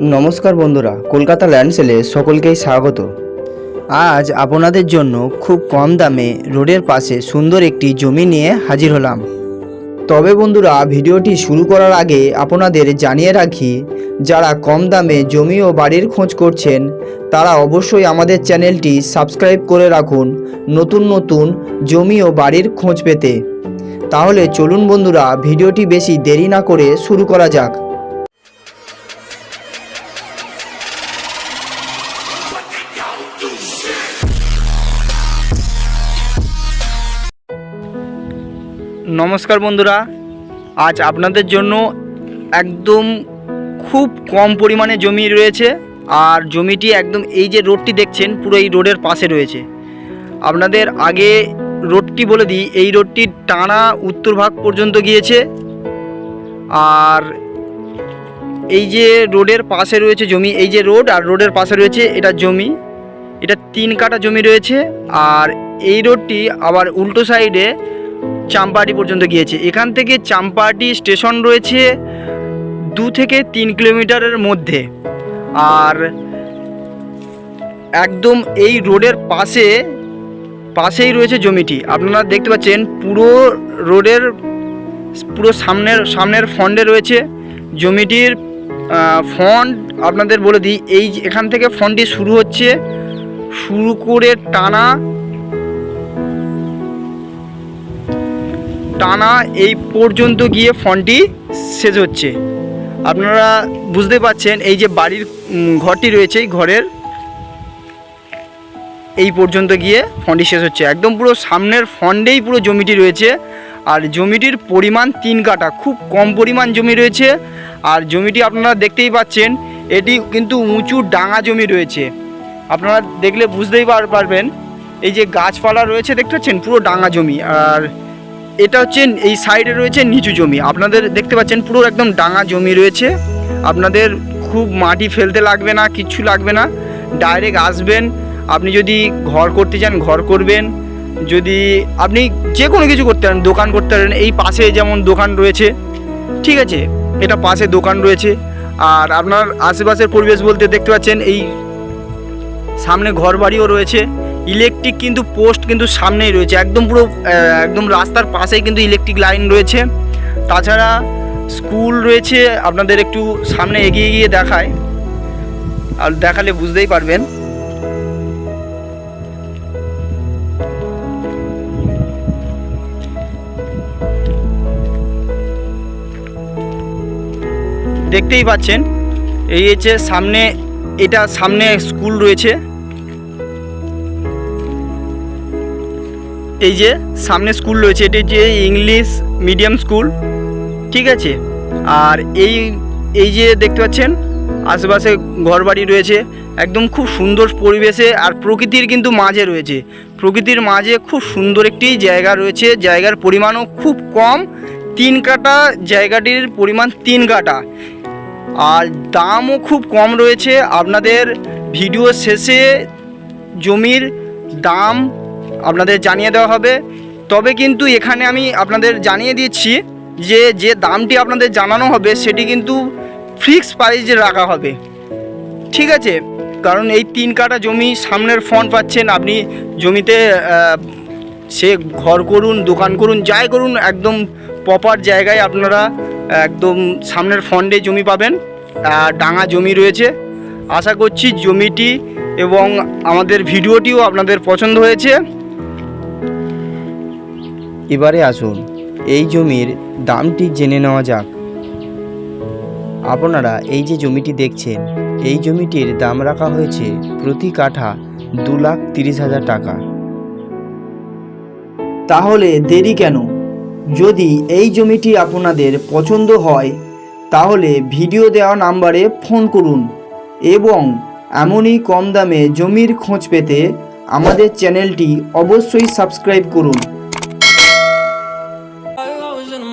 নমস্কার বন্ধুরা, কলকাতা ল্যান্ড সেলে সকলকেই স্বাগত। আজ আপনাদের জন্য খুব কম দামে রোডের পাশে সুন্দর একটি জমি নিয়ে হাজির হলাম। তবে বন্ধুরা, ভিডিওটি শুরু করার আগে আপনাদের জানিয়ে রাখি, যারা কম দামে জমি ও বাড়ির খোঁজ করছেন, তারা অবশ্যই আমাদের চ্যানেলটি সাবস্ক্রাইব করে রাখুন নতুন নতুন জমি ও বাড়ির খোঁজ পেতে। তাহলে চলুন বন্ধুরা, ভিডিওটি বেশি দেরি না করে শুরু করা যাক। নমস্কার বন্ধুরা, আজ আপনাদের জন্য একদম খুব কম পরিমাণে জমি রয়েছে, আর জমিটি একদম এই যে রোডটি দেখছেন, পুরো এই রোডের পাশে রয়েছে। আপনাদের আগে রোডটি বলে দিই, এই রোডটির টানা উত্তর ভাগ পর্যন্ত গিয়েছে, আর এই যে রোডের পাশে রয়েছে জমি, এই যে রোড আর রোডের পাশে রয়েছে এটা জমি, এটা তিন কাটা জমি রয়েছে, আর এই রোডটি আবার উল্টো সাইডে চাম্পাহাটি পর্যন্ত গিয়েছে। এখান থেকে চাম্পাহাটি স্টেশন রয়েছে দু থেকে তিন কিলোমিটারের মধ্যে। আর একদম এই রোডের পাশে, পাশেই রয়েছে জমিটি। আপনারা দেখতে পাচ্ছেন পুরো রোডের, পুরো সামনের সামনের ফন্ডে রয়েছে জমিটির ফন্ড। আপনাদের বলে দিই, এই এখান থেকে ফন্ডটি শুরু হচ্ছে শুরু করে টানা টানা এই পর্যন্ত গিয়ে ফন্টটি শেষ হচ্ছে। আপনারা বুঝতে পাচ্ছেন এই যে বাড়ির ঘরটি রয়েছে এই ঘরের, এই পর্যন্ত গিয়ে ফন্ডটি শেষ হচ্ছে। একদম পুরো সামনের ফন্ডেই পুরো জমিটি রয়েছে আর জমিটির পরিমাণ তিন কাটা খুব কম পরিমাণ জমি রয়েছে আর জমিটি আপনারা দেখতেই পাচ্ছেন, এটি কিন্তু উঁচু ডাঙা জমি রয়েছে। আপনারা দেখলে বুঝতেই পার- পারবেন, এই যে গাছপালা রয়েছে, দেখতে পাচ্ছেন? পুরো ডাঙা জমি আর এটা হচ্ছে এই সাইডে রয়েছে নিচু জমি। আপনাদের দেখতে পাচ্ছেন পুরো একদম ডাঙা জমি রয়েছে। আপনাদের খুব মাটি ফেলতে লাগবে না, কিচ্ছু লাগবে না। ডাইরেক্ট আসবেন, আপনি যদি ঘর করতে চান, ঘর করবেন। যদি আপনি যে কোনো কিছু করতে পারেন, দোকান করতে পারেন, এই পাশে যেমন দোকান রয়েছে, ঠিক আছে? এটা পাশে দোকান রয়েছে। আর আপনার আশেপাশের পরিবেশ বলতে দেখতে পাচ্ছেন, এই সামনে ঘর বাড়িও রয়েছে। ইলেকট্রিক কিন্তু পোস্ট কিন্তু সামনেই রয়েছে। একদম পুরো একদম রাস্তার পাশেই কিন্তু ইলেকট্রিক লাইন রয়েছে। তাছাড়া স্কুল রয়েছে, আপনাদের একটু সামনে এগিয়ে গিয়ে দেখায়। আর দেখালে বুঝতেই পারবেন। দেখতেই পাচ্ছেন, এই হচ্ছে সামনে, এটা সামনে স্কুল রয়েছে। এই যে সামনে স্কুল রয়েছে, এটি যে ইংলিশ মিডিয়াম স্কুল, ঠিক আছে? আর এই এই যে দেখতে পাচ্ছেন, আশেপাশে ঘরবাড়ি রয়েছে, একদম খুব সুন্দর পরিবেশে আর প্রকৃতির কিন্তু মাঝে রয়েছে। প্রকৃতির মাঝে খুব সুন্দর একটি জায়গা রয়েছে, জায়গার পরিমাণও খুব কম, তিন কাটা জায়গাটির পরিমাণ তিন কাটা। আর দামও খুব কম রয়েছে, আপনাদের ভিডিও শেষে জমির দাম আপনাদের জানিয়ে দেওয়া হবে। তবে কিন্তু এখানে আমি আপনাদের জানিয়ে দিচ্ছি যে যে দামটি আপনাদের জানানো হবে, সেটি কিন্তু ফিক্স প্রাইজে রাখা হবে। ঠিক আছে? কারণ এই তিন কাটা জমি সামনের ফন্ড পাচ্ছেন আপনি। জমিতে সে ঘর করুন, দোকান করুন, যাই করুন, একদম প্রপার জায়গায় আপনারা, একদম সামনের ফন্ডে জমি পাবেন। আর ডাঙা জমি রয়েছে। আশা করছি জমিটি এবং আমাদের ভিডিওটিও আপনাদের পছন্দ হয়েছে। এবারে আসুন, এই জমির দামটি জেনে নেওয়া যাক। আপনারা এই যে জমিটি দেখছেন, এই জমিটির দাম রাখা হয়েছে প্রতি কাঠা দু লাখ তিরিশ হাজার টাকা। তাহলে দেরি কেন? যদি এই জমিটি আপনাদের পছন্দ হয়, তাহলে ভিডিও দেওয়া নাম্বারে ফোন করুন এবং এমনই কম দামে জমির খোঁজ পেতে আমাদের চ্যানেলটি অবশ্যই সাবস্ক্রাইব করুন।